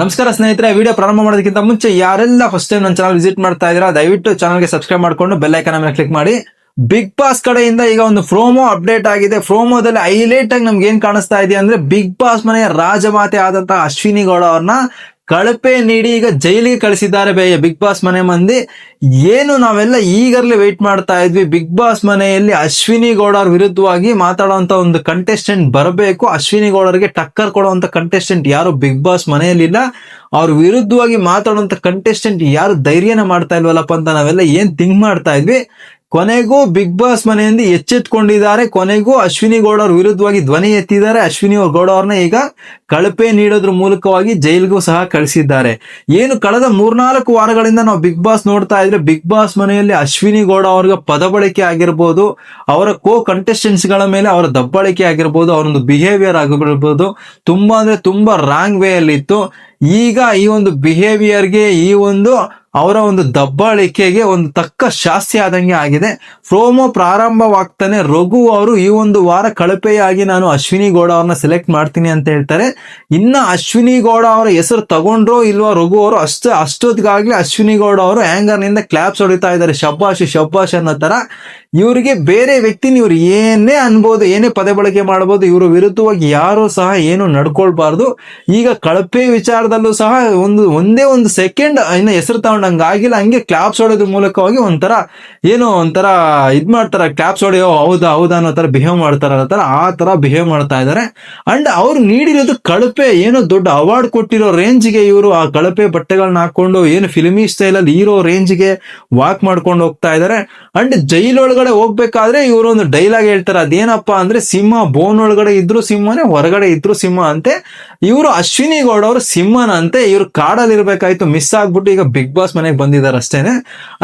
ನಮಸ್ಕಾರ ಸ್ನೇಹಿತರೆ ವಿಡಿಯೋ ಪ್ರಾರಂಭ ಮಾಡೋದಕ್ಕಿಂತ ಮುಂಚೆ ಯಾರೆಲ್ಲ ಫಸ್ಟ್ ಟೈಮ್ ನನ್ನ ಚಾನಲ್ ವಿಸಿಟ್ ಮಾಡ್ತಾ ಇದ್ದೀರಾ, ದಯವಿಟ್ಟು ಚಾನಲ್ಗೆ ಸಬ್ಸ್ಕ್ರೈಬ್ ಮಾಡ್ಕೊಂಡು ಬೆಲ್ ಐಕನ್ ಮೇಲೆ ಕ್ಲಿಕ್ ಮಾಡಿ. ಬಿಗ್ ಬಾಸ್ ಕಡೆಯಿಂದ ಈಗ ಒಂದು ಫ್ರೋಮೋ ಅಪ್ಡೇಟ್ ಆಗಿದೆ. ಫ್ರೋಮೋದಲ್ಲಿ ಹೈಲೈಟ್ ಆಗಿ ನಮ್ಗೆ ಏನ್ ಕಾಣಿಸ್ತಾ ಇದೆ ಅಂದ್ರೆ ಬಿಗ್ ಬಾಸ್ ಮನೆಯ ರಾಜಮಾತೆ ಆದಂತಹ ಅಶ್ವಿನಿ ಗೌಡ ಅವ್ರನ್ನ ಕಳಪೆ ನೀಡಿ ಈಗ ಜೈಲಿಗೆ ಕಳಿಸಿದ್ದಾರೆ ಬೇಯ. ಬಿಗ್ ಬಾಸ್ ಮನೆ ಮಂದಿ, ಏನು ನಾವೆಲ್ಲ ಈಗಲೇ ವೇಟ್ ಮಾಡ್ತಾ ಇದ್ವಿ. ಬಿಗ್ ಬಾಸ್ ಮನೆಯಲ್ಲಿ ಅಶ್ವಿನಿ ಗೌಡರ್ ವಿರುದ್ಧವಾಗಿ ಮಾತಾಡುವಂತ ಒಂದು ಕಂಟೆಸ್ಟೆಂಟ್ ಬರಬೇಕು. ಅಶ್ವಿನಿ ಗೌಡರಿಗೆ ಟಕ್ಕರ್ ಕೊಡುವಂತ ಕಂಟೆಸ್ಟೆಂಟ್ ಯಾರು? ಬಿಗ್ ಬಾಸ್ ಮನೆಯಲ್ಲಿಲ್ಲ. ಅವ್ರ ವಿರುದ್ಧವಾಗಿ ಮಾತಾಡುವಂತ ಕಂಟೆಸ್ಟೆಂಟ್ ಯಾರು? ಧೈರ್ಯನ ಮಾಡ್ತಾ ಇಲ್ವಲ್ಲಪ್ಪ ಅಂತ ನಾವೆಲ್ಲ ಏನ್ ಥಿಂಕ್ ಮಾಡ್ತಾ ಇದ್ವಿ. ಕೊನೆಗೂ ಬಿಗ್ ಬಾಸ್ ಮನೆಯಿಂದ ಎಚ್ಚೆತ್ಕೊಂಡಿದ್ದಾರೆ. ಕೊನೆಗೂ ಅಶ್ವಿನಿ ಗೌಡ ಅವ್ರ ವಿರುದ್ಧವಾಗಿ ಧ್ವನಿ ಎತ್ತಿದ್ದಾರೆ. ಅಶ್ವಿನಿ ಗೌಡ ಅವ್ರನ್ನ ಈಗ ಕಳಪೆ ನೀಡೋದ್ರ ಮೂಲಕವಾಗಿ ಜೈಲ್ಗೂ ಸಹ ಕಳಿಸಿದ್ದಾರೆ. ಏನು ಕಳೆದ ಮೂರ್ನಾಲ್ಕು ವಾರಗಳಿಂದ ನಾವು ಬಿಗ್ ಬಾಸ್ ನೋಡ್ತಾ ಇದ್ರೆ ಬಿಗ್ ಬಾಸ್ ಮನೆಯಲ್ಲಿ ಅಶ್ವಿನಿ ಗೌಡ ಅವ್ರಿಗೆ ಪದಬಳಕೆ ಆಗಿರ್ಬೋದು, ಅವರ ಕೋ ಕಂಟೆಸ್ಟೆಂಟ್ಸ್ಗಳ ಮೇಲೆ ಅವರ ದಬ್ಬಳಿಕೆ ಆಗಿರ್ಬೋದು, ಅವರೊಂದು ಬಿಹೇವಿಯರ್ ಆಗಿರ್ಬೋದು, ತುಂಬಾ ಅಂದ್ರೆ ತುಂಬಾ ರಾಂಗ್ ವೇ ಅಲ್ಲಿ ಇತ್ತು ಈಗ ಈ ಒಂದು ಬಿಹೇವಿಯರ್ಗೆ ಈ ಒಂದು ಅವರ ಒಂದು ದಬ್ಬಾಳಿಕೆಗೆ ಒಂದು ತಕ್ಕ ಶಾಸ್ತಿ ಆದಂಗೆ ಆಗಿದೆ. ಪ್ರೋಮೋ ಪ್ರಾರಂಭವಾಗ್ತಾನೆ ರಘು ಅವರು ಈ ಒಂದು ವಾರ ಕಳಪೆಯಾಗಿ ನಾನು ಅಶ್ವಿನಿ ಗೌಡ ಅವ್ರನ್ನ ಸೆಲೆಕ್ಟ್ ಮಾಡ್ತೀನಿ ಅಂತ ಹೇಳ್ತಾರೆ. ಇನ್ನ ಅಶ್ವಿನಿ ಗೌಡ ಅವರ ಹೆಸರು ತಗೊಂಡ್ರೋ ಇಲ್ವಾ ರಘು ಅವರು ಅಷ್ಟು, ಅಷ್ಟೊತ್ತಿಗಾಗ್ಲಿ ಅಶ್ವಿನಿ ಗೌಡ ಅವರು ಆಂಗರ್ನಿಂದ ಕ್ಲಾಪ್ಸ್ ಹೊಡಿತಾ ಇದ್ದಾರೆ. ಶಬ್ಬಾಶ್ ಶಬ್ಬಾಶ್ ಅನ್ನೋ ತರ. ಇವರಿಗೆ ಬೇರೆ ವ್ಯಕ್ತಿ ಇವ್ರು ಏನೇ ಅನ್ಬೋದು, ಏನೇ ಪದ ಬಳಕೆ ಮಾಡಬಹುದು ಇವ್ರ ವಿರುದ್ಧವಾಗಿ ಯಾರು ಸಹ ಏನು ನಡ್ಕೊಳ್ಬಾರ್ದು. ಈಗ ಕಳಪೆ ವಿಚಾರದಲ್ಲೂ ಸಹ ಒಂದು, ಒಂದೇ ಒಂದು ಸೆಕೆಂಡ್ ಇನ್ನ ಹೆಸರು ತಗೊಂಡಂಗ ಆಗಿಲ್ಲ ಹಂಗೆ ಕ್ಲಾಪ್ಸ್ ಹೊಡೋದ್ರ ಮೂಲಕವಾಗಿ ಒಂಥರ ಏನೋ ಒಂಥರ ಇದ್ ಮಾಡ್ತಾರ. ಕ್ಲಾಪ್ಸ್ ಹೊಡೆಯೋ "ಓ, ಹೌದಾ ಹೌದಾ ಅನ್ನೋ ತರ ಬಿಹೇವ್ ಮಾಡ್ತಾರ ಅನ್ನೋ ಆ ತರ ಬಿಹೇವ್ ಮಾಡ್ತಾ ಇದಾರೆ. ಅಂಡ್ ಅವ್ರು ನೀಡಿರೋದು ಕಳಪೆ ಏನೋ ದೊಡ್ಡ ಅವಾರ್ಡ್ ಕೊಟ್ಟಿರೋ ರೇಂಜ್ಗೆ ಇವರು ಆ ಕಳಪೆ ಬಟ್ಟೆಗಳನ್ನ ಹಾಕೊಂಡು ಏನು ಫಿಲ್ಮಿ ಸ್ಟೈಲ್ ಅಲ್ಲಿ ಹೀರೋ ರೇಂಜ್ಗೆ ವಾಕ್ ಮಾಡ್ಕೊಂಡು ಹೋಗ್ತಾ ಇದಾರೆ. ಅಂಡ್ ಜೈಲ್ ಒಳಗಡೆ ಹೋಗ್ಬೇಕಾದ್ರೆ ಇವರು ಒಂದು ಡೈಲಾಗ್ ಹೇಳ್ತಾರೆ. ಅದೇನಪ್ಪ ಅಂದ್ರೆ ಸಿಂಹ ಬೋನ್ ಒಳಗಡೆ ಇದ್ರು ಸಿಂಹನೇ ಹೊರಗಡೆ ಇದ್ರು ಸಿಂಹ ಅಂತೆ. ಇವರು ಅಶ್ವಿನಿ ಗೌಡ ಅವರು ಸಿಂಹನ ಅಂತೆ ಇವ್ರು ಕಾಡಲ್ಲಿ ಇರ್ಬೇಕಾಯ್ತು ಮಿಸ್ ಆಗ್ಬಿಟ್ಟು ಈಗ ಬಿಗ್ ಬಾಸ್ ಮನೆಗೆ ಬಂದಿದ್ದಾರೆ ಅಷ್ಟೇನೆ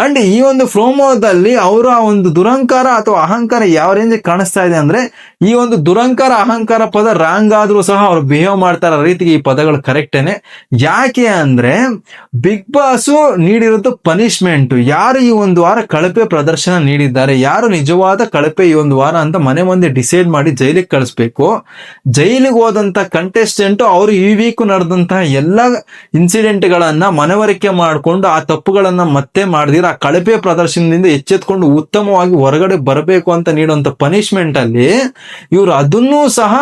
ಅಂಡ್ ಈ ಒಂದು ಪ್ರೋಮೋದಲ್ಲಿ ಅವರ ಒಂದು ದುರಂಕಾರ ಅಥವಾ ಅಹಂಕಾರ ಯಾವ ರೇಂಜ್ ಕಾಣಿಸ್ತಾ ಇದೆ ಅಂದ್ರೆ, ಈ ಒಂದು ದುರಂಕಾರ ಅಹಂಕಾರ ಪದ ರಾಂಗ್ ಆದ್ರೂ ಸಹ ಅವ್ರು ಬಿಹೇವ್ ಮಾಡ್ತಾರ ರೀತಿಗೆ ಈ ಪದಗಳು ಕರೆಕ್ಟೇನೆ ಯಾಕೆ ಅಂದ್ರೆ ಬಿಗ್ ಬಾಸ್ ನೀಡಿರೋದು ಪನಿಷ್ಮೆಂಟ್ ಯಾರು ಈ ಒಂದು ವಾರ ಕಳಪೆ ಪ್ರದರ್ಶನ ನೀಡಿದ್ದಾರೆ, ಯಾರು ನಿಜವಾದ ಕಳಪೆ ಈ ಒಂದು ವಾರ ಅಂತ ಮನೆ ಮುಂದೆ ಡಿಸೈಡ್ ಮಾಡಿ ಜೈಲಿಗೆ ಕಳಿಸ್ಬೇಕು. ಜೈಲಿಗೆ ಹೋದಂತ ಕಂಟೆಸ್ಟೆಂಟ್ ಅವರು ಈ ವೀಕ್ ನಡೆದಂತಹ ಎಲ್ಲ ಇನ್ಸಿಡೆಂಟ್ ಗಳನ್ನ ಮನವರಿಕೆ ಮಾಡಿಕೊಂಡು ಆ ತಪ್ಪುಗಳನ್ನ ಮತ್ತೆ ಮಾಡದಿರ, ಆ ಕಳಪೆ ಪ್ರದರ್ಶನದಿಂದ ಎಚ್ಚೆತ್ಕೊಂಡು ಉತ್ತಮವಾಗಿ ಹೊರಗಡೆ ಬರಬೇಕು ಅಂತ ನೀಡುವಂತ ಪನಿಷ್ಮೆಂಟ್ ಅಲ್ಲಿ ಇವರು ಅದನ್ನೂ ಸಹ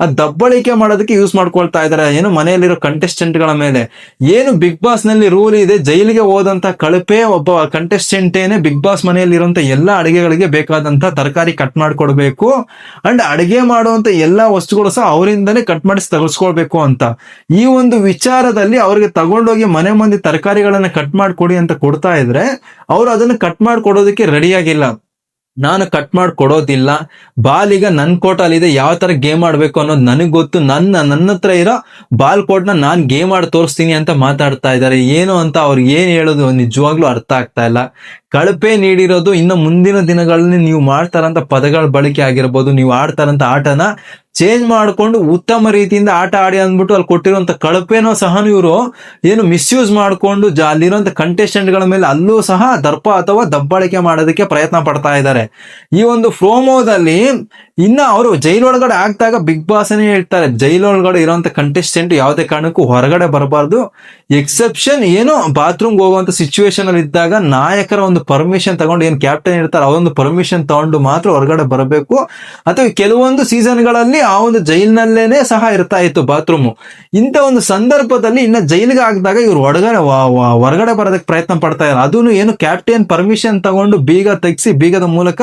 ಆ ದಬ್ಬಳಿಕೆ ಮಾಡೋದಕ್ಕೆ ಯೂಸ್ ಮಾಡ್ಕೊಳ್ತಾ ಇದ್ದಾರೆ ಏನು ಮನೆಯಲ್ಲಿರೋ ಕಂಟೆಸ್ಟೆಂಟ್ಗಳ ಮೇಲೆ. ಏನು ಬಿಗ್ ಬಾಸ್ನಲ್ಲಿ ರೂಲ್ ಇದೆ, ಜೈಲಿಗೆ ಹೋದಂತ ಕಳಪೆ ಒಬ್ಬ ಕಂಟೆಸ್ಟೆಂಟ್ ಏನೇ ಬಿಗ್ ಬಾಸ್ ಮನೆಯಲ್ಲಿ ಎಲ್ಲಾ ಎಲ್ಲ ಅಡಿಗೆಗಳಿಗೆ ಬೇಕಾದಂತ ತರಕಾರಿ ಕಟ್ ಮಾಡ್ಕೊಡ್ಬೇಕು. ಅಂಡ್ ಅಡಿಗೆ ಮಾಡುವಂತ ಎಲ್ಲಾ ವಸ್ತುಗಳು ಸಹ ಅವರಿಂದನೇ ಕಟ್ ಮಾಡಿಸಿ ತಗಸ್ಕೊಳ್ಬೇಕು ಅಂತ. ಈ ಒಂದು ವಿಚಾರದಲ್ಲಿ ಅವ್ರಿಗೆ ತಗೊಂಡೋಗಿ ಮನೆ ಮಂದಿ ತರಕಾರಿಗಳನ್ನ ಕಟ್ ಮಾಡ್ಕೊಡಿ ಅಂತ ಕೊಡ್ತಾ ಇದ್ರೆ ಅವ್ರು ಅದನ್ನ ಕಟ್ ಮಾಡ್ಕೊಡೋದಕ್ಕೆ ರೆಡಿ ಆಗಿಲ್ಲ. ನಾನು ಕಟ್ ಮಾಡಿ ಕೊಡೋದಿಲ್ಲ ಬಾಲ್ ಈಗ ನನ್ನ ಕೋಟಲ್ಲಿದೆ ಯಾವ ತರ ಗೇಮ್ ಆಡ್ಬೇಕು ಅನ್ನೋದು ನನಗೆ ಗೊತ್ತು. ನನ್ನ ನನ್ನ ಹತ್ರ ಇರೋ ಬಾಲ್ ಕೋಟ್ನ ನಾನು ಗೇಮ್ ಆಡಿ ತೋರಿಸ್ತೀನಿ ಅಂತ ಮಾತಾಡ್ತಾ ಇದ್ದಾರೆ. ಏನು ಅಂತ ಅವ್ರಿಗೆ ಏನ್ ಹೇಳೋದು ನಿಜವಾಗ್ಲೂ ಅರ್ಥ ಆಗ್ತಾ ಇಲ್ಲ. ಕಳಪೆ ನೀಡಿರೋದು ಇನ್ನು ಮುಂದಿನ ದಿನಗಳಲ್ಲಿ ನೀವು ಮಾಡ್ತಾರಂತ ಪದಗಳ ಬಳಕೆ ಆಗಿರ್ಬೋದು, ನೀವು ಆಡ್ತಾರಂತ ಆಟನ ಚೇಂಜ್ ಮಾಡಿಕೊಂಡು ಉತ್ತಮ ರೀತಿಯಿಂದ ಆಟ ಆಡಿ ಅಂದ್ಬಿಟ್ಟು ಅಲ್ಲಿ ಕೊಟ್ಟಿರುವಂತ ಕಳಪೆನೋ ಸಹ ಇವರು ಏನು ಮಿಸ್ಯೂಸ್ ಮಾಡಿಕೊಂಡು ಜ ಅಲ್ಲಿರುವಂತ ಕಂಟೆಸ್ಟೆಂಟ್ಗಳ ಗಳ ಮೇಲೆ ಅಲ್ಲೂ ಸಹ ದರ್ಪ ಅಥವಾ ದಬ್ಬಾಳಿಕೆ ಮಾಡೋದಕ್ಕೆ ಪ್ರಯತ್ನ ಪಡ್ತಾ ಇದ್ದಾರೆ. ಈ ಒಂದು ಪ್ರೋಮೋದಲ್ಲಿ ಇನ್ನ ಅವರು ಜೈಲೊಳಗಡೆ ಆಗ್ತಾಗ ಬಿಗ್ ಬಾಸ್ನೇ ಹೇಳ್ತಾರೆ ಜೈಲೊಳಗಡೆ ಇರುವಂತ ಕಂಟೆಸ್ಟೆಂಟ್ ಯಾವುದೇ ಕಾರಣಕ್ಕೂ ಹೊರಗಡೆ ಬರಬಾರ್ದು. ಎಕ್ಸೆಪ್ಷನ್ ಏನು ಬಾತ್ರೂಮ್ ಹೋಗುವಂತ ಸಿಚುವೇಶನ್ ಅಲ್ಲಿ ಇದ್ದಾಗ ನಾಯಕರ ಒಂದು ಪರ್ಮಿಷನ್ ತಗೊಂಡು ಏನ್ ಕ್ಯಾಪ್ಟನ್ ಇರ್ತಾರೆ ಅವರೊಂದು ಪರ್ಮಿಷನ್ ತಗೊಂಡು ಮಾತ್ರ ಹೊರಗಡೆ ಬರಬೇಕು. ಅಥವಾ ಕೆಲವೊಂದು ಸೀಸನ್ಗಳಲ್ಲಿ ಆ ಒಂದು ಜೈಲ್ನಲ್ಲೇನೆ ಸಹ ಇರ್ತಾ ಇತ್ತು ಬಾತ್ರೂಮ್ ಇಂಥ ಒಂದು ಸಂದರ್ಭದಲ್ಲಿ ಇನ್ನ ಜೈಲಿಗೆ ಆಗ್ದಾಗ ಇವ್ರು ಹೊರಗಡೆ ಹೊರಗಡೆ ಬರೋದಕ್ಕೆ ಪ್ರಯತ್ನ ಪಡ್ತಾ ಇದ್ದಾರೆ. ಅದನ್ನು ಏನು ಕ್ಯಾಪ್ಟನ್ ಪರ್ಮಿಷನ್ ತಗೊಂಡು ಬೀಗ ತೆಗ್ಸಿ ಬೀಗದ ಮೂಲಕ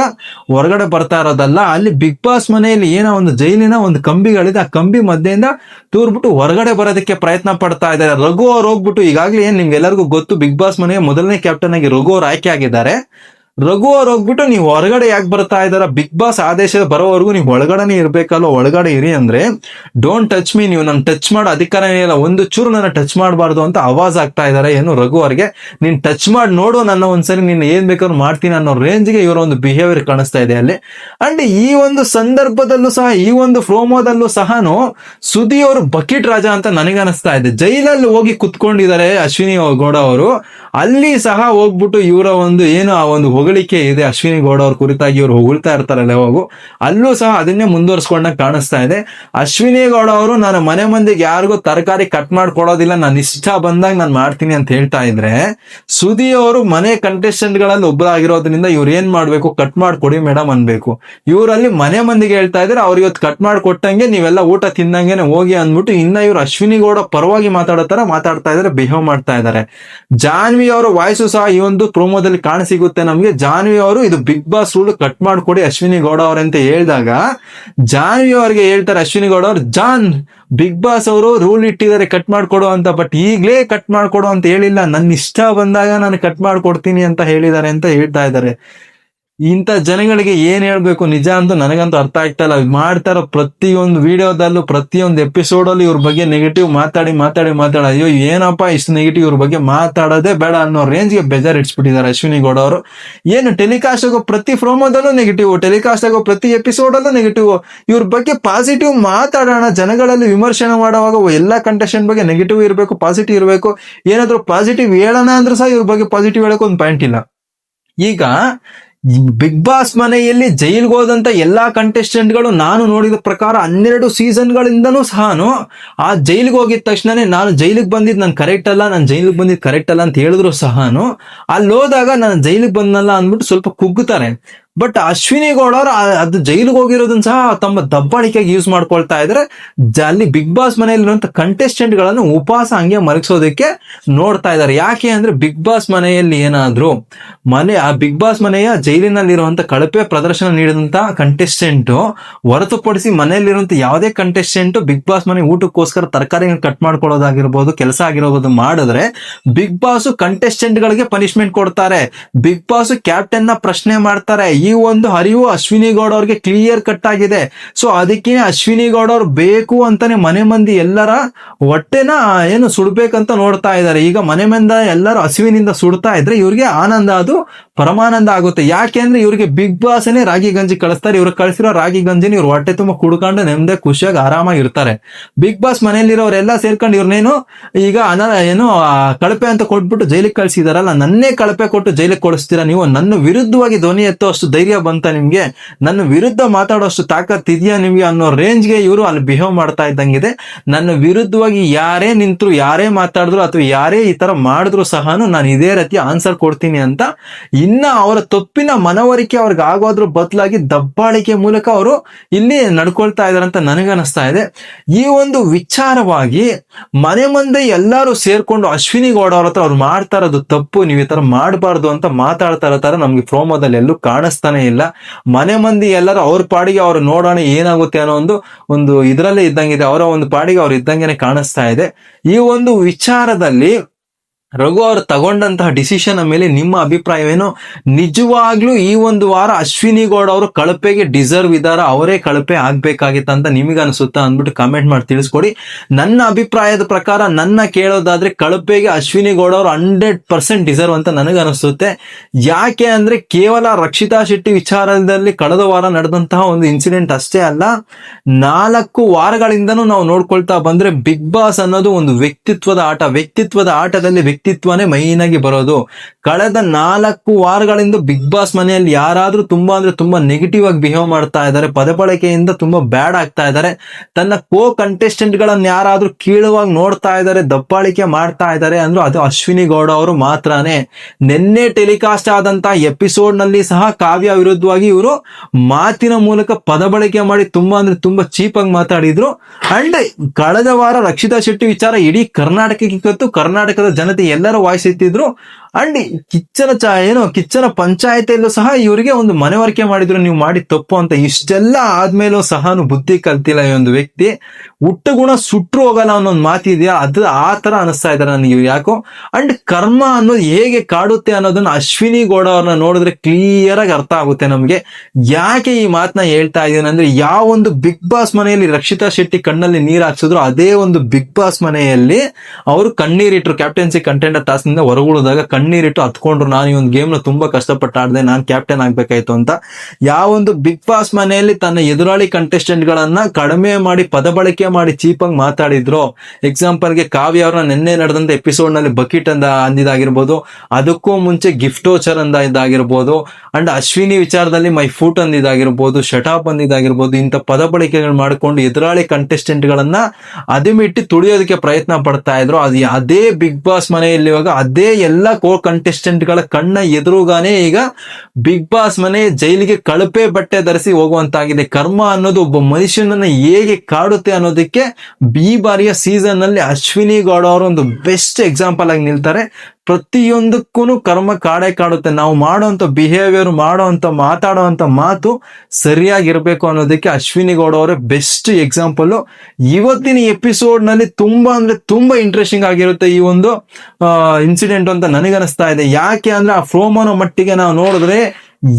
ಹೊರಗಡೆ ಬರ್ತಾ ಇರೋದಲ್ಲ. ಅಲ್ಲಿ ಬಿಗ್ ಬಾಸ್ ಮನೆಯಲ್ಲಿ ಏನೋ ಒಂದು ಜೈಲಿನ ಒಂದು ಕಂಬಿಗಳಿದೆ, ಆ ಕಂಬಿ ಮಧ್ಯೆಯಿಂದ ತೂರ್ಬಿಟ್ಟು ಹೊರಗಡೆ ಬರೋದಕ್ಕೆ ಪ್ರಯತ್ನ ಪಡ್ತಾ ಇದ್ದಾರೆ. ರಘು ಅವ್ರು ಹೋಗ್ಬಿಟ್ಟು ಈಗಾಗಲೇ ಏನ್ ನಿಮ್ಗೆಲ್ಲರಿಗೂ ಗೊತ್ತು, ಬಿಗ್ ಬಾಸ್ ಮನೆಯ ಮೊದಲನೇ ಕ್ಯಾಪ್ಟನ್ ಆಗಿ ರಘು ಅವ್ರು ಆಯ್ಕೆ ಆಗಿದ್ದಾರೆ. ರಘು ಅವ್ರು ಹೋಗ್ಬಿಟ್ಟು ನೀವು ಹೊರಗಡೆ ಯಾಕೆ ಬರ್ತಾ ಇದಾರ? ಬಿಗ್ ಬಾಸ್ ಆದೇಶ ಬರೋವರೆಗೂ ನೀವು ಒಳಗಡೆನೆ ಇರ್ಬೇಕಲ್ಲ ಒಳಗಡೆ ಇರಿ ಅಂದ್ರೆ ಡೋಂಟ್ ಟಚ್ ಮೀ ನೀವು ನನ್ನ ಟಚ್ ಮಾಡೋ, ಅಧಿಕಾರ ಇಲ್ಲ ಒಂದು ಚೂರು ನನ್ನ ಟಚ್ ಮಾಡಬಾರ್ದು ಅಂತ ಆವಾಜ್ ಆಗ್ತಾ ಇದಾರೆ ಏನು ರಘು ಅವ್ರಿಗೆ. ನೀನ್ ಟಚ್ ಮಾಡಿ, ನೋಡು ನನ್ನ ಒಂದ್ಸರಿ ನೀನ್ ಏನ್ ಬೇಕಾದ್ರು ಮಾಡ್ತೀನಿ ಅನ್ನೋ ರೇಂಜ್ಗೆ ಇವರ ಒಂದು ಬಿಹೇವಿಯರ್ ಕಾಣಿಸ್ತಾ ಇದೆ ಅಲ್ಲಿ. ಅಂಡ್ ಈ ಒಂದು ಸಂದರ್ಭದಲ್ಲೂ ಸಹ, ಈ ಒಂದು ಪ್ರೋಮೋದಲ್ಲೂ ಸಹನು ಸುದಿ ಅವರು ಬಕೆಟ್ ರಾಜ ಅಂತ ನನಗನ್ನಿಸ್ತಾ ಇದೆ. ಜೈಲಲ್ಲಿ ಹೋಗಿ ಕುತ್ಕೊಂಡಿದ್ದಾರೆ ಅಶ್ವಿನಿ ಗೌಡ ಅವರು. ಅಲ್ಲಿ ಸಹ ಹೋಗ್ಬಿಟ್ಟು ಇವರ ಒಂದು ಏನು ಆ ಒಂದು ಹೊಗಳಿಕೆ ಇದೆ, ಅಶ್ವಿನಿ ಗೌಡ ಅವ್ರ ಕುರಿತಾಗಿ ಇವ್ರು ಹೊಗಳ್ತಾ ಇರ್ತಾರಲ್ಲ ಯಾವಾಗೂ ಅಲ್ಲೂ ಸಹ ಅದನ್ನೇ ಮುಂದುವರ್ಸ್ಕೊಂಡಾಗ ಕಾಣಿಸ್ತಾ ಇದೆ. ಅಶ್ವಿನಿ ಗೌಡ ಅವರು ನಾನು ಮನೆ ಮಂದಿಗೆ ಯಾರಿಗೂ ತರಕಾರಿ ಕಟ್ ಮಾಡ್ಕೊಡೋದಿಲ್ಲ ನಾನು ಇಷ್ಟ ಬಂದಾಗ ನಾನು ಮಾಡ್ತೀನಿ ಅಂತ ಹೇಳ್ತಾ ಇದ್ರೆ ಸುದಿ ಅವರು ಮನೆ ಕಂಟೆಸ್ಟೆಂಟ್ಗಳಲ್ಲಿ ಒಬ್ಬರಾಗಿರೋದ್ರಿಂದ ಇವ್ರು ಏನ್ ಮಾಡ್ಬೇಕು? ಕಟ್ ಮಾಡ್ಕೊಡಿ ಮೇಡಮ್ ಅನ್ಬೇಕು. ಇವರಲ್ಲಿ ಮನೆ ಮಂದಿಗೆ ಹೇಳ್ತಾ ಇದ್ರೆ ಅವ್ರು ಇವತ್ತು ಕಟ್ ಮಾಡ್ಕೊಟ್ಟಂಗೆ ನೀವೆಲ್ಲ ಊಟ ತಿಂದಂಗೆನೆ ಹೋಗಿ ಅಂದ್ಬಿಟ್ಟು ಇನ್ನ ಇವ್ರು ಅಶ್ವಿನಿ ಗೌಡ ಪರವಾಗಿ ಮಾತಾಡೋ ತರ ಮಾತಾಡ್ತಾ ಇದ್ರೆ ಬಿಹೇವ್ ಮಾಡ್ತಾ ಇದ್ದಾರೆ ಜಾನ್ವಿ ಅವರ ವಾಯ್ಸು ಸಹ ಈ ಒಂದು ಪ್ರೋಮೋದಲ್ಲಿ ಕಾಣಸಿಗುತ್ತೆ ನಮ್ಗೆ. ಜಾನ್ವಿ ಅವರು ಇದು ಬಿಗ್ ಬಾಸ್ ರೂಲ್ ಕಟ್ ಮಾಡ್ಕೊಡಿ ಅಶ್ವಿನಿ ಗೌಡ ಅವ್ರಂತ ಹೇಳಿದಾಗ ಜಾನ್ವಿ ಅವ್ರಿಗೆ ಹೇಳ್ತಾರೆ ಅಶ್ವಿನಿ ಗೌಡ ಅವ್ರು, ಜಾನ್, ಬಿಗ್ ಬಾಸ್ ಅವರು ರೂಲ್ ಇಟ್ಟಿದ್ದಾರೆ ಕಟ್ ಮಾಡ್ಕೊಡು ಅಂತ ಬಟ್ ಈಗ್ಲೇ ಕಟ್ ಮಾಡ್ಕೊಡು ಅಂತ ಹೇಳಿಲ್ಲ. ನನ್ನ ಇಷ್ಟ ಬಂದಾಗ ನಾನು ಕಟ್ ಮಾಡ್ಕೊಡ್ತೀನಿ ಅಂತ ಹೇಳಿದ್ದಾರೆ ಅಂತ ಹೇಳ್ತಾ ಇದ್ದಾರೆ. ಇಂಥ ಜನಗಳಿಗೆ ಏನ್ ಹೇಳ್ಬೇಕು ನಿಜ ಅಂತ ನನಗಂತೂ ಅರ್ಥ ಆಗ್ತಾ ಇಲ್ಲ. ಮಾಡ್ತಾರೋ ಪ್ರತಿಯೊಂದು ವಿಡಿಯೋದಲ್ಲೂ, ಪ್ರತಿಯೊಂದು ಅಲ್ಲಿ ಇವ್ರ ಬಗ್ಗೆ ನೆಗೆಟಿವ್ ಮಾತಾಡಿ ಮಾತಾಡಿ, ಮಾತಾಡ. ಅಯ್ಯೋ, ಏನಪ್ಪಾ ಇಷ್ಟು ನೆಗೆಟಿವ್ ಇವ್ರ ಬಗ್ಗೆ ಮಾತಾಡೋದೇ ಬೇಡ ಅನ್ನೋ ರೇಂಜ್ಗೆ ಬೇಜಾರ್ ಇಟ್ಸ್ಬಿಟ್ಟಿದ್ದಾರೆ ಅಶ್ವಿನಿ ಗೌಡ ಅವರು. ಏನು ಟೆಲಿಕಾಸ್ಟ್ ಆಗೋ ಪ್ರತಿ ಪ್ರೋಮೋದಲ್ಲೂ ನೆಗೆಟಿವ್ ಟೆಲಿಕಾಸ್ಟ್ ಆಗೋ ಪ್ರತಿ ಎಪಿಸೋಡ್ ಅಲ್ಲೂ ನೆಗೆಟಿವ್ ಇವ್ರ ಬಗ್ಗೆ ಪಾಸಿಟಿವ್ ಮಾತಾಡೋಣ, ಜನಗಳಲ್ಲಿ ವಿಮರ್ಶನೆ ಮಾಡುವಾಗ ಎಲ್ಲ ಕಂಟೆಸ್ಟೆಂಟ್ ಬಗ್ಗೆ ನೆಗೆಟಿವ್ ಇರಬೇಕು ಪಾಸಿಟಿವ್ ಇರಬೇಕು. ಏನಾದರೂ ಪಾಸಿಟಿವ್ ಹೇಳೋಣ ಅಂದ್ರೆ ಸಹ ಇವ್ರ ಬಗ್ಗೆ ಪಾಸಿಟಿವ್ ಹೇಳಕ್ ಒಂದು ಪಾಯಿಂಟ್ ಇಲ್ಲ. ಈಗ ಬಿಗ್ ಬಾಸ್ ಮನೆಯಲ್ಲಿ ಜೈಲ್ಗೆ ಹೋದಂತ ಎಲ್ಲಾ ಕಂಟೆಸ್ಟೆಂಟ್ಗಳು ನಾನು ನೋಡಿದ ಪ್ರಕಾರ ಹನ್ನೆರಡು ಸೀಸನ್ಗಳಿಂದನೂ ಸಹ ಆ ಜೈಲಿಗೆ ಹೋಗಿದ ತಕ್ಷಣನೇ ನಾನು ಜೈಲಿಗೆ ಬಂದಿದ್ದು ನಾನು ಕರೆಕ್ಟ್ ಅಲ್ಲ, ನಾನು ಜೈಲಿಗೆ ಬಂದಿದ್ದು ಕರೆಕ್ಟ್ ಅಲ್ಲ ಅಂತ ಹೇಳಿದ್ರು ಸಹ ಅಲ್ಲಿ ಹೋದಾಗ ನಾನು ಜೈಲಿಗೆ ಬಂದನಲ್ಲ ಅಂದ್ಬಿಟ್ಟು ಸ್ವಲ್ಪ ಕುಗ್ಗುತ್ತಾರೆ. ಬಟ್ ಅಶ್ವಿನಿ ಗೌಡರು ಅದು ಜೈಲಿಗೆ ಹೋಗಿರೋದನ್ನ ಸಹ ತಮ್ಮ ದಬ್ಬಾಳಿಕೆಗೆ ಯೂಸ್ ಮಾಡ್ಕೊಳ್ತಾ ಇದ್ರೆ. ಅಲ್ಲಿ ಬಿಗ್ ಬಾಸ್ ಮನೆಯಲ್ಲಿರುವಂತ ಕಂಟೆಸ್ಟೆಂಟ್ಗಳನ್ನು ಉಪವಾಸ ಹಂಗೆ ಮಲಗಿಸೋದಕ್ಕೆ ನೋಡ್ತಾ ಇದ್ದಾರೆ ಯಾಕೆ ಅಂದ್ರೆ ಬಿಗ್ ಬಾಸ್ ಮನೆಯಲ್ಲಿ ಏನಾದ್ರು ಮನೆ, ಆ ಬಿಗ್ ಬಾಸ್ ಮನೆಯ ಜೈಲಿನಲ್ಲಿರುವಂತ ಕಳಪೆ ಪ್ರದರ್ಶನ ನೀಡಿದಂತ ಕಂಟೆಸ್ಟೆಂಟ್ ಹೊರತುಪಡಿಸಿ ಮನೆಯಲ್ಲಿರುವಂತ ಯಾವುದೇ ಕಂಟೆಸ್ಟೆಂಟ್ ಬಿಗ್ ಬಾಸ್ ಮನೆ ಊಟಕ್ಕೋಸ್ಕರ ತರಕಾರಿ ಕಟ್ ಮಾಡ್ಕೊಳ್ಳೋದಾಗಿರ್ಬೋದು, ಕೆಲಸ ಆಗಿರ್ಬೋದು ಮಾಡಿದ್ರೆ ಬಿಗ್ ಬಾಸ್ ಕಂಟೆಸ್ಟೆಂಟ್ ಗಳಿಗೆ ಪನಿಷ್ಮೆಂಟ್ ಕೊಡ್ತಾರೆ. ಬಿಗ್ ಬಾಸ್ ಕ್ಯಾಪ್ಟನ್ನ ಪ್ರಶ್ನೆ ಮಾಡ್ತಾರೆ. ಈ ಒಂದು ಹರಿವು ಅಶ್ವಿನಿ ಗೌಡ ಅವ್ರಿಗೆ ಕ್ಲಿಯರ್ ಕಟ್ ಆಗಿದೆ. ಸೊ ಅದಕ್ಕೆ ಅಶ್ವಿನಿ ಗೌಡ ಅವ್ರು ಬೇಕು ಅಂತಾನೆ ಮನೆ ಮಂದಿ ಎಲ್ಲರ ಹೊಟ್ಟೆನ ಏನು ಸುಡ್ಬೇಕಂತ ನೋಡ್ತಾ ಇದ್ದಾರೆ. ಈಗ ಮನೆ ಮಂದ ಎಲ್ಲರೂ ಹಸಿವಿನಿಂದ ಸುಡ್ತಾ ಇದ್ರೆ ಇವ್ರಿಗೆ ಆನಂದ, ಅದು ಪರಮಾನಂದ ಆಗುತ್ತೆ. ಯಾಕೆ ಅಂದ್ರೆ ಇವ್ರಿಗೆ ಬಿಗ್ ಬಾಸ್ನೇ ರಾಗಿ ಗಂಜಿ ಕಳಿಸ್ತಾರೆ. ಇವ್ರಿಗೆ ಕಳಿಸಿರೋ ರಾಗಿ ಗಂಜಿನ ಇವ್ರು ಹೊಟ್ಟೆ ತುಂಬ ಕುಡ್ಕೊಂಡು ನೆಮ್ಮದಿ ಖುಷಿಯಾಗಿ ಆರಾಮಾಗಿ ಇರ್ತಾರೆ. ಬಿಗ್ ಬಾಸ್ ಮನೆಯಲ್ಲಿರೋರೆಲ್ಲ ಸೇರ್ಕೊಂಡು ಇವ್ರನ್ನೇನು ಈಗ ಅನ ಏನು ಕಳಪೆ ಅಂತ ಕೊಟ್ಬಿಟ್ಟು ಜೈಲಿಗೆ ಕಳಿಸಿದಾರಲ್ಲ, ನನ್ನೇ ಕಳಪೆ ಕೊಟ್ಟು ಜೈಲಿಗೆ ಕೊಡಿಸ್ತೀರಾ ನೀವು? ನನ್ನ ವಿರುದ್ಧವಾಗಿ ಧ್ವನಿ ಎತ್ತುವಷ್ಟು ಧೈರ್ಯ ಬಂತ ನಿಮ್ಗೆ? ನನ್ನ ವಿರುದ್ಧ ಮಾತಾಡೋಷ್ಟು ತಾಕತ್ ಇದೆಯಾ ನಿಮ್ಗೆ ಅನ್ನೋ ರೇಂಜ್ಗೆ ಇವರು ಅಲ್ಲಿ ಬಿಹೇವ್ ಮಾಡ್ತಾ ಇದ್ದಂಗಿದೆ. ನನ್ನ ವಿರುದ್ಧವಾಗಿ ಯಾರೇ ನಿಂತರು, ಯಾರೇ ಮಾತಾಡಿದ್ರು ಅಥವಾ ಯಾರೇ ಈ ತರ ಮಾಡಿದ್ರು ಸಹ ನಾನು ಇದೇ ರೀತಿ ಆನ್ಸರ್ ಕೊಡ್ತೀನಿ ಅಂತ ಇನ್ನ ಅವರ ತಪ್ಪಿನ ಮನವರಿಕೆ ಅವ್ರಿಗೆ ಆಗೋದ್ರ ಬದಲಾಗಿ ದಬ್ಬಾಳಿಕೆ ಮೂಲಕ ಅವರು ಇಲ್ಲಿ ನಡ್ಕೊಳ್ತಾ ಇದಾರೆ ಅಂತ ನನಗನ್ನಿಸ್ತಾ ಇದೆ. ಈ ಒಂದು ವಿಚಾರವಾಗಿ ಮನೆ ಮುಂದೆ ಎಲ್ಲರೂ ಸೇರ್ಕೊಂಡು ಅಶ್ವಿನಿ ಗೌಡ ಅವ್ರ ಹತ್ರ ಅವ್ರು ಮಾಡ್ತಾ ಇರೋದು ತಪ್ಪು, ನೀವು ಈ ತರ ಮಾಡಬಾರ್ದು ಅಂತ ಮಾತಾಡ್ತಾ ಇರೋ ತರ ನಮ್ಗೆ ಪ್ರೋಮೋದಲ್ಲಿ ಎಲ್ಲೂ ಕಾಣಿಸ್ತಾನೆ ಇಲ್ಲ. ಮನೆ ಮಂದಿ ಎಲ್ಲರೂ ಅವ್ರ ಪಾಡಿಗೆ ಅವ್ರು ನೋಡೋಣ ಏನಾಗುತ್ತೆ ಅನ್ನೋ ಒಂದು ಒಂದು ಇದರಲ್ಲೇ ಇದ್ದಂಗಿದೆ ಅವರ ಒಂದು ಪಾಡಿಗೆ ಅವ್ರು ಇದ್ದಂಗೆನೆ ಕಾಣಿಸ್ತಾ ಇದೆ. ಈ ಒಂದು ವಿಚಾರದಲ್ಲಿ ರಘು ಅವರು ತಗೊಂಡಂತಹ ಡಿಸಿಷನ್ ಮೇಲೆ ನಿಮ್ಮ ಅಭಿಪ್ರಾಯವೇನು? ನಿಜವಾಗ್ಲೂ ಈ ಒಂದು ವಾರ ಅಶ್ವಿನಿ ಗೌಡ ಅವರು ಕಳಪೆಗೆ ಡಿಸರ್ವ್ ಇದಾರ ಅವರೇ ಕಳಪೆ ಆಗ್ಬೇಕಾಗಿತ್ತ ಅಂತ ನಿಮಗೆ ಅನಿಸುತ್ತಾ ಅಂದ್ಬಿಟ್ಟು ಕಮೆಂಟ್ ಮಾಡಿ ತಿಳಿಸ್ಕೊಡಿ. ನನ್ನ ಅಭಿಪ್ರಾಯದ ಪ್ರಕಾರ ನನ್ನ ಕೇಳೋದಾದ್ರೆ ಕಳಪೆಗೆ ಅಶ್ವಿನಿ ಗೌಡ ಅವರು ಹಂಡ್ರೆಡ್ ಪರ್ಸೆಂಟ್ ಡಿಸರ್ವ್ ಅಂತ ನನಗೆ ಅನಿಸುತ್ತೆ ಯಾಕೆ ಅಂದ್ರೆ ಕೇವಲ ರಕ್ಷಿತಾ ಶೆಟ್ಟಿ ವಿಚಾರದಲ್ಲಿ ಕಳೆದ ವಾರ ನಡೆದಂತಹ ಒಂದು ಇನ್ಸಿಡೆಂಟ್ ಅಷ್ಟೇ ಅಲ್ಲ, ನಾಲ್ಕು ವಾರಗಳಿಂದನೂ ನಾವು ನೋಡ್ಕೊಳ್ತಾ ಬಂದ್ರೆ ಬಿಗ್ ಬಾಸ್ ಅನ್ನೋದು ಒಂದು ವ್ಯಕ್ತಿತ್ವದ ಆಟ, ವ್ಯಕ್ತಿತ್ವದ ಆಟದಲ್ಲಿ ವ್ಯಕ್ತಿತ್ವನೇ ಮೈನ್ ಆಗಿ ಬರೋದು. ಕಳೆದ ನಾಲ್ಕು ವಾರಗಳಿಂದ ಬಿಗ್ ಬಾಸ್ ಮನೆಯಲ್ಲಿ ಯಾರಾದ್ರೂ ತುಂಬಾ ಅಂದ್ರೆ ತುಂಬಾ ನೆಗೆಟಿವ್ ಆಗಿ ಬಿಹೇವ್ ಮಾಡ್ತಾ ಇದ್ದಾರೆ ಪದಬಳಕೆಯಿಂದ ತುಂಬಾ ಬ್ಯಾಡ್ ಆಗ್ತಾ ಇದ್ದಾರೆ. ತನ್ನ ಕೋ ಕಂಟೆಸ್ಟೆಂಟ್ ಗಳನ್ನ ಯಾರಾದ್ರೂ ಕೀಳುವಾಗಿ ನೋಡ್ತಾ ಇದ್ದಾರೆ, ದಬ್ಬಾಳಿಕೆ ಮಾಡ್ತಾ ಇದ್ದಾರೆ ಅಂದ್ರೆ ಅದು ಅಶ್ವಿನಿ ಗೌಡ ಅವರು ಮಾತ್ರನೇ. ನಿನ್ನೆ ಟೆಲಿಕಾಸ್ಟ್ ಆದಂತ ಎಪಿಸೋಡ್ನಲ್ಲಿ ಸಹ ಕಾವ್ಯ ವಿರುದ್ಧವಾಗಿ ಇವರು ಮಾತಿನ ಮೂಲಕ ಪದಬಳಕೆ ಮಾಡಿ ತುಂಬಾ ಅಂದ್ರೆ ತುಂಬಾ ಚೀಪ್ ಆಗಿ ಮಾತಾಡಿದ್ರು. ಅಂಡ್ ಕಳೆದ ವಾರ ರಕ್ಷಿತಾ ಶೆಟ್ಟಿ ವಿಚಾರ ಇಡೀ ಕರ್ನಾಟಕಕ್ಕೆ ಕರ್ನಾಟಕದ ಜನತೆ ಎಲ್ಲರೂ ವಾಯ್ಸ್ ಎತ್ತಿದ್ರು ಅಂಡ್ ಕಿಚ್ಚನ ಚ ಏನು ಕಿಚ್ಚನ ಪಂಚಾಯತಿಯಲ್ಲೂ ಸಹ ಇವರಿಗೆ ಒಂದು ಮನವರಿಕೆ ಮಾಡಿದ್ರು, ನೀವು ಮಾಡಿ ತಪ್ಪು ಅಂತ. ಇಷ್ಟೆಲ್ಲ ಆದ್ಮೇಲೂ ಸಹ ಬುದ್ಧಿ ಕಲ್ತಿಲ್ಲ ಈ ಒಂದು ವ್ಯಕ್ತಿ. ಹುಟ್ಟ ಗುಣ ಸುಟ್ರು ಹೋಗಲ್ಲ ಅನ್ನೋ ಒಂದು ಮಾತಿದೆಯಾ? ಅದು ಆ ತರ ಅನಿಸ್ತಾ ಇದ್ದಾರೆ ನನಗೆ ಯಾಕೋ. ಅಂಡ್ ಕರ್ಮ ಅನ್ನೋದು ಹೇಗೆ ಕಾಡುತ್ತೆ ಅನ್ನೋದನ್ನ ಅಶ್ವಿನಿ ಗೌಡ ಅವ್ರನ್ನ ನೋಡಿದ್ರೆ ಕ್ಲಿಯರ್ ಆಗಿ ಅರ್ಥ ಆಗುತ್ತೆ ನಮ್ಗೆ. ಯಾಕೆ ಈ ಮಾತನ್ನ ಹೇಳ್ತಾ ಇದ್ದೀನಿ ಅಂದ್ರೆ, ಯಾವ ಒಂದು ಬಿಗ್ ಬಾಸ್ ಮನೆಯಲ್ಲಿ ರಕ್ಷಿತಾ ಶೆಟ್ಟಿ ಕಣ್ಣಲ್ಲಿ ನೀರು ಹಾಕ್ಸಿದ್ರು, ಅದೇ ಒಂದು ಬಿಗ್ ಬಾಸ್ ಮನೆಯಲ್ಲಿ ಅವರು ಕಣ್ಣೀರಿಟ್ರು. Captaincy contender ತಾಸಿನಿಂದ ಹೊರಗುಳಿದಾಗ ಕಣ್ಣೀರಿಟ್ಟು ಹತ್ಕೊಂಡ್ರು. ನಾನು ಈ ಒಂದು ಗೇಮ್ನ ತುಂಬಾ ಕಷ್ಟಪಟ್ಟು ಆಡಿದೆ. ನಾನು ಕ್ಯಾಪ್ಟನ್ ಆಗ್ಬೇಕಾಯ್ತು ಅಂತ. ಯಾವ ಒಂದು ಬಿಗ್ ಬಾಸ್ ಮನೆಯಲ್ಲಿ ತನ್ನ ಎದುರಾಳಿ ಕಂಟೆಸ್ಟೆಂಟ್ ಗಳನ್ನ ಕಡಿಮೆ ಮಾಡಿ, ಪದ ಬಳಕೆ ಮಾಡಿ ಚೀಪಾಗಿ ಮಾತಾಡಿದ್ರು. ಎಕ್ಸಾಂಪಲ್ಗೆ ಕಾವ್ಯ ಅವ್ರನ್ನ ನಿನ್ನೆ ನಡೆದಂತ ಎಪಿಸೋಡ್ನಲ್ಲಿ ಬಕೆಟ್ ಅಂದ ಅಂದಿದಾಗಿರ್ಬೋದು ಅದಕ್ಕೂ ಮುಂಚೆ ಗಿಫ್ಟ್ ವೋಚರ್ ಅಂದ ಇದಾಗಿರ್ಬೋದು ಅಂಡ್ ಅಶ್ವಿನಿ ವಿಚಾರದಲ್ಲಿ ಮೈ ಫೂಟ್ ಅಂದಿದಾಗಿರ್ಬೋದು ಶಟಾಪ್ ಅಂದಿದಾಗಿರ್ಬೋದು ಇಂಥ ಪದ ಬಳಕೆಗಳು ಮಾಡಿಕೊಂಡು ಎದುರಾಳಿ ಕಂಟೆಸ್ಟೆಂಟ್ ಗಳನ್ನ ಅದಿಮಿಟ್ಟು ತುಳಿಯೋದಕ್ಕೆ ಪ್ರಯತ್ನ ಪಡ್ತಾ ಇದ್ರು. ಅದು ಅದೇ ಬಿಗ್ ಬಾಸ್ ಮನೆಯಲ್ಲಿ ಇವಾಗ ಅದೇ ಎಲ್ಲ ಕಂಟೆಸ್ಟೆಂಟ್ಗಳ ಕಣ್ಣ ಎದುರುಗಾನೆ ಈಗ ಬಿಗ್ ಬಾಸ್ ಮನೆ ಜೈಲಿಗೆ ಕಳಪೆ ಬಟ್ಟೆ ಧರಿಸಿ ಹೋಗುವಂತಾಗಿದೆ. ಕರ್ಮ ಅನ್ನೋದು ಒಬ್ಬ ಮನುಷ್ಯನನ್ನ ಹೇಗೆ ಕಾಡುತ್ತೆ ಅನ್ನೋದಕ್ಕೆ ಈ ಬಾರಿಯ ಸೀಸನ್ನಲ್ಲಿ ಅಶ್ವಿನಿ ಗೌಡ ಅವರು ಒಂದು ಬೆಸ್ಟ್ ಎಕ್ಸಾಂಪಲ್ ಆಗಿ ನಿಲ್ತಾರೆ. ಪ್ರತಿಯೊಂದಕ್ಕೂ ಕರ್ಮ ಕಾಡೇ ಕಾಡುತ್ತೆ. ನಾವು ಮಾಡುವಂಥ ಬಿಹೇವಿಯರ್ ಮಾಡುವಂಥ ಮಾತಾಡುವಂಥ ಮಾತು ಸರಿಯಾಗಿರಬೇಕು ಅನ್ನೋದಕ್ಕೆ ಅಶ್ವಿನಿ ಗೌಡ ಅವರೇ ಬೆಸ್ಟ್ ಎಕ್ಸಾಂಪಲ್ಲು ಇವತ್ತಿನ ಎಪಿಸೋಡ್ನಲ್ಲಿ ತುಂಬ ಅಂದರೆ ತುಂಬ ಇಂಟ್ರೆಸ್ಟಿಂಗ್ ಆಗಿರುತ್ತೆ ಈ ಒಂದು ಇನ್ಸಿಡೆಂಟ್ ಅಂತ ನನಗನ್ನಿಸ್ತಾ ಇದೆ. ಯಾಕೆ ಅಂದರೆ ಆ ಫ್ರೋಮನ ಮಟ್ಟಿಗೆ ನಾವು ನೋಡಿದ್ರೆ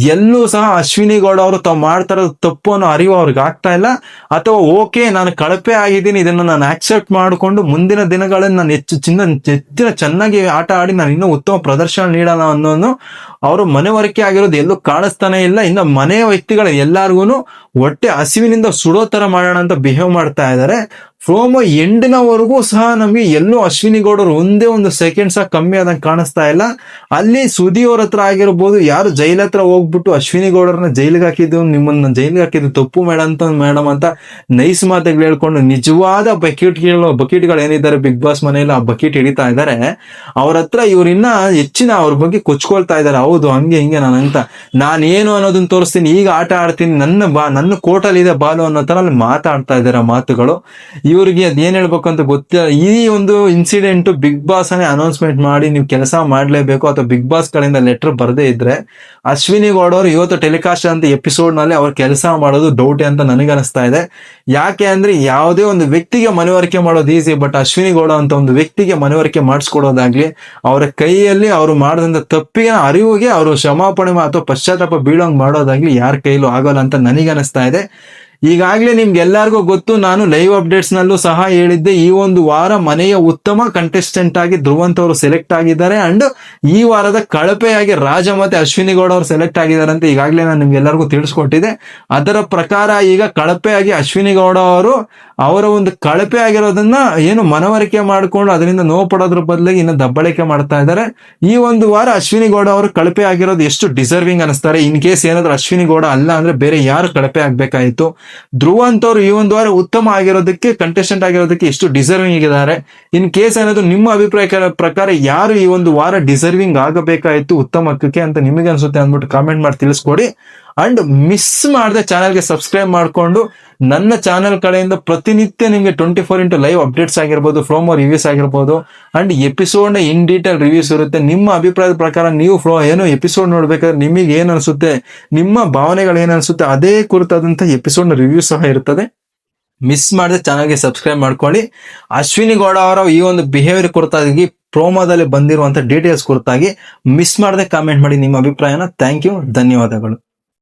ಎಲ್ಲೂ ಸಹ ಅಶ್ವಿನಿ ಗೌಡ ಅವರು ತಾವು ಮಾಡ್ತಾ ಇರೋದು ತಪ್ಪು ಅನ್ನೋ ಅರಿವು ಅವ್ರಿಗೆ ಆಗ್ತಾ ಇಲ್ಲ. ಅಥವಾ ಓಕೆ, ನಾನು ಕಳಪೆ ಆಗಿದ್ದೀನಿ, ಇದನ್ನು ನಾನು ಆಕ್ಸೆಪ್ಟ್ ಮಾಡಿಕೊಂಡು ಮುಂದಿನ ದಿನಗಳನ್ನು ನಾನು ಹೆಚ್ಚು ಚಿನ್ನ, ಹೆಚ್ಚಿನ ಚೆನ್ನಾಗಿ ಆಟ ಆಡಿ ನಾನು ಇನ್ನೂ ಉತ್ತಮ ಪ್ರದರ್ಶನ ನೀಡೋಣ ಅನ್ನೋನು ಅವರು ಮನೆವರಿಕೆ ಆಗಿರೋದು ಎಲ್ಲೂ ಕಾಣಿಸ್ತಾನೆ ಇಲ್ಲ. ಇನ್ನು ಮನೆಯ ವ್ಯಕ್ತಿಗಳ ಎಲ್ಲಾರ್ಗು ಹೊಟ್ಟೆ ಹಸಿವಿನಿಂದ ಸುಡೋ ತರ ಮಾಡೋಣ ಅಂತ ಬಿಹೇವ್ ಮಾಡ್ತಾ ಇದ್ದಾರೆ. ಫ್ರೋಮೋ ಎಂಡಿನವರೆಗೂ ಸಹ ನಮಗೆ ಎಲ್ಲೂ ಅಶ್ವಿನಿ ಗೌಡರು ಒಂದೇ ಒಂದು ಸೆಕೆಂಡ್ ಸಹ ಕಮ್ಮಿ ಆದಂಗೆ ಕಾಣಿಸ್ತಾ ಇಲ್ಲ. ಅಲ್ಲಿ ಸುದಿ ಅವ್ರ ಹತ್ರ ಆಗಿರ್ಬೋದು, ಯಾರು ಜೈಲ್ ಹತ್ರ ಹೋಗ್ಬಿಟ್ಟು ಅಶ್ವಿನಿ ಗೌಡರನ್ನ ಜೈಲಿಗೆ ಹಾಕಿದ್ದು, ನಿಮ್ಮನ್ನ ಜೈಲಿಗೆ ಹಾಕಿದ್ದು ತಪ್ಪು ಮೇಡಮ್ ಅಂತ ಮೇಡಮ್ ಅಂತ ನೈಸ್ ಮಾತುಗಳು ಹೇಳ್ಕೊಂಡು ನಿಜವಾದ ಬಕೆಟ್ಗಳು ಬಕೆಟ್ಗಳು ಏನಿದ್ದಾರೆ ಬಿಗ್ ಬಾಸ್ ಮನೆಯಲ್ಲಿ ಆ ಬಕೆಟ್ ಹಿಡಿತಾ ಇದ್ದಾರೆ. ಅವ್ರ ಹತ್ರ ಇವ್ರಿನ್ನ ಹೆಚ್ಚಿನ ಅವ್ರ ಬಗ್ಗೆ ಕೊಚ್ಕೊಳ್ತಾ ಇದ್ದಾರೆ. ಹೌದು, ಹಂಗೆ, ಹಿಂಗೆ ನಾನು ಅಂತ. ನಾನೇನು ಅನ್ನೋದನ್ನ ತೋರಿಸ್ತೀನಿ, ಈಗ ಆಟ ಆಡ್ತೀನಿ, ನನ್ನ ಬಾ, ನನ್ನ ಕೋಟಲ್ಲಿ ಇದೆ ಬಾಲು ಅನ್ನೋ ಥರ ಅಲ್ಲಿ ಮಾತಾಡ್ತಾ ಇದ್ದಾರೆ ಮಾತುಗಳು. ಇವ್ರಿಗೆ ಅದೇನ್ ಹೇಳ್ಬೇಕು ಅಂತ ಗೊತ್ತಿಲ್ಲ. ಈ ಒಂದು ಇನ್ಸಿಡೆಂಟ್ ಬಿಗ್ ಬಾಸ್ ಅನ್ನೇ ಅನೌನ್ಸ್ಮೆಂಟ್ ಮಾಡಿ ನೀವು ಕೆಲಸ ಮಾಡಲೇಬೇಕು ಅಥವಾ ಬಿಗ್ ಬಾಸ್ ಕಡೆಯಿಂದ ಲೆಟರ್ ಬರದೇ ಇದ್ರೆ, ಅಶ್ವಿನಿ ಗೌಡ ಅವರು ಇವತ್ತು ಟೆಲಿಕಾಸ್ಟ್ ಅಂತ ಎಪಿಸೋಡ್ನಲ್ಲಿ ಅವ್ರ ಕೆಲಸ ಮಾಡೋದು ಡೌಟ್ ಅಂತ ನನಗೆ ಅನಿಸ್ತಾ ಇದೆ. ಯಾಕೆ ಅಂದ್ರೆ ಯಾವುದೇ ಒಂದು ವ್ಯಕ್ತಿಗೆ ಮನವರಿಕೆ ಮಾಡೋದು ಈಸಿ ಬಟ್ ಅಶ್ವಿನಿ ಗೌಡ ಅಂತ ಒಂದು ವ್ಯಕ್ತಿಗೆ ಮನವರಿಕೆ ಮಾಡಿಸ್ಕೊಡೋದಾಗ್ಲಿ, ಅವರ ಕೈಯಲ್ಲಿ ಅವರು ಮಾಡಿದಂತ ತಪ್ಪಿಗೆ ಅರಿವಿಗೆ ಅವರು ಕ್ಷಮಾಪಣೆ ಅಥವಾ ಪಶ್ಚಾತ್ತಾಪ ಬೀಳೋಂಗ್ ಮಾಡೋದಾಗ್ಲಿ ಯಾರ ಕೈಲೂ ಆಗೋಲ್ಲ ಅಂತ ನನಗೆ ಅನಿಸ್ತಾ ಇದೆ. ಈಗಾಗಲೇ ನಿಮ್ಗೆ ಎಲ್ಲರಿಗೂ ಗೊತ್ತು, ನಾನು ಲೈವ್ ಅಪ್ಡೇಟ್ಸ್ ನಲ್ಲೂ ಸಹ ಹೇಳಿದ್ದೆ, ಈ ಒಂದು ವಾರ ಮನೆಯ ಉತ್ತಮ ಕಂಟೆಸ್ಟೆಂಟ್ ಆಗಿ ಧ್ರುವಂತ್ ಅವರು ಸೆಲೆಕ್ಟ್ ಆಗಿದ್ದಾರೆ ಅಂಡ್ ಈ ವಾರದ ಕಳಪೆಯಾಗಿ ರಾಜ ಮತ್ತೆ ಅಶ್ವಿನಿ ಗೌಡ ಅವರು ಸೆಲೆಕ್ಟ್ ಆಗಿದ್ದಾರೆ ಅಂತ ಈಗಾಗಲೇ ನಾನು ನಿಮ್ಗೆ ಎಲ್ಲರಿಗೂ ತಿಳಿಸ್ಕೊಟ್ಟಿದ್ದೆ. ಅದರ ಪ್ರಕಾರ ಈಗ ಕಳಪೆಯಾಗಿ ಅಶ್ವಿನಿ ಗೌಡ ಅವರು, ಅವರ ಒಂದು ಕಳಪೆ ಆಗಿರೋದನ್ನ ಏನು ಮನವರಿಕೆ ಮಾಡಿಕೊಂಡು ಅದರಿಂದ ನೋವು ಪಡೋದ್ರ ಬದಲಿಗೆ ಇನ್ನು ದಬ್ಬಳಿಕೆ ಮಾಡ್ತಾ ಇದ್ದಾರೆ. ಈ ಒಂದು ವಾರ ಅಶ್ವಿನಿ ಗೌಡ ಅವರು ಕಳಪೆ ಆಗಿರೋದು ಎಷ್ಟು ಡಿಸರ್ವಿಂಗ್ ಅನಿಸ್ತಾರೆ. ಇನ್ ಕೇಸ್ ಏನಾದ್ರು ಅಶ್ವಿನಿ ಗೌಡ ಅಲ್ಲ ಅಂದ್ರೆ ಬೇರೆ ಯಾರು ಕಳಪೆ ಆಗ್ಬೇಕಾಯ್ತು? ಧ್ರುವ ಅಂತವ್ರು ಈ ಒಂದು ವಾರ ಉತ್ತಮ ಆಗಿರೋದಕ್ಕೆ ಕಂಟೆಸ್ಟೆಂಟ್ ಆಗಿರೋದಕ್ಕೆ ಎಷ್ಟು ಡಿಸರ್ವಿಂಗ್ ಇದ್ದಾರೆ ಇನ್ ಕೇಸ್ ಏನಾದ್ರು ನಿಮ್ಮ ಅಭಿಪ್ರಾಯ ಪ್ರಕಾರ ಯಾರು ಈ ಒಂದು ವಾರ ಡಿಸರ್ವಿಂಗ್ ಆಗಬೇಕಾಯ್ತು ಉತ್ತಮಕ್ಕೆ ಅಂತ ನಿಮಗೆ ಅನ್ಸುತ್ತೆ ಅಂದ್ಬಿಟ್ಟು ಕಾಮೆಂಟ್ ಮಾಡಿ ತಿಳಿಸ್ಕೊಡಿ. ಅಂಡ್ ಮಿಸ್ ಮಾಡದೆ ಚಾನಲ್ಗೆ ಸಬ್ಸ್ಕ್ರೈಬ್ ಮಾಡಿಕೊಂಡು ನನ್ನ ಚಾನೆಲ್ ಕಡೆಯಿಂದ ಪ್ರತಿನಿತ್ಯ ನಿಮಗೆ twenty four into live updates ಆಗಿರ್ಬೋದು ಫ್ರೋಮೋ ರಿವ್ಯೂಸ್ ಆಗಿರ್ಬೋದು ಅಂಡ್ ಎಪಿಸೋಡ್ನ ಇನ್ ಡೀಟೇಲ್ ರಿವ್ಯೂಸ್ ಇರುತ್ತೆ. ನಿಮ್ಮ ಅಭಿಪ್ರಾಯದ ಪ್ರಕಾರ ನೀವು ಫ್ಲೋ ಏನೋ ಎಪಿಸೋಡ್ ನೋಡ್ಬೇಕಾದ್ರೆ ನಿಮಗೆ ಏನು ಅನಿಸುತ್ತೆ, ನಿಮ್ಮ ಭಾವನೆಗಳು ಏನು ಅನಿಸುತ್ತೆ, ಅದೇ ಕುರಿತಾದಂಥ ಎಪಿಸೋಡ್ನ ರಿವ್ಯೂ ಸಹ ಇರ್ತದೆ. ಮಿಸ್ ಮಾಡದೆ ಚಾನಲ್ಗೆ ಸಬ್ಸ್ಕ್ರೈಬ್ ಮಾಡ್ಕೊಳ್ಳಿ. ಅಶ್ವಿನಿ ಗೌಡ ಅವರ ಈ ಒಂದು ಬಿಹೇವಿಯರ್ ಕುರಿತಾಗಿ ಪ್ರೋಮೋದಲ್ಲಿ ಬಂದಿರುವಂಥ ಡೀಟೇಲ್ಸ್ ಕುರಿತಾಗಿ ಮಿಸ್ ಮಾಡದೆ ಕಾಮೆಂಟ್ ಮಾಡಿ ನಿಮ್ಮ ಅಭಿಪ್ರಾಯನ. ಥ್ಯಾಂಕ್ ಯು ಧನ್ಯವಾದಗಳು.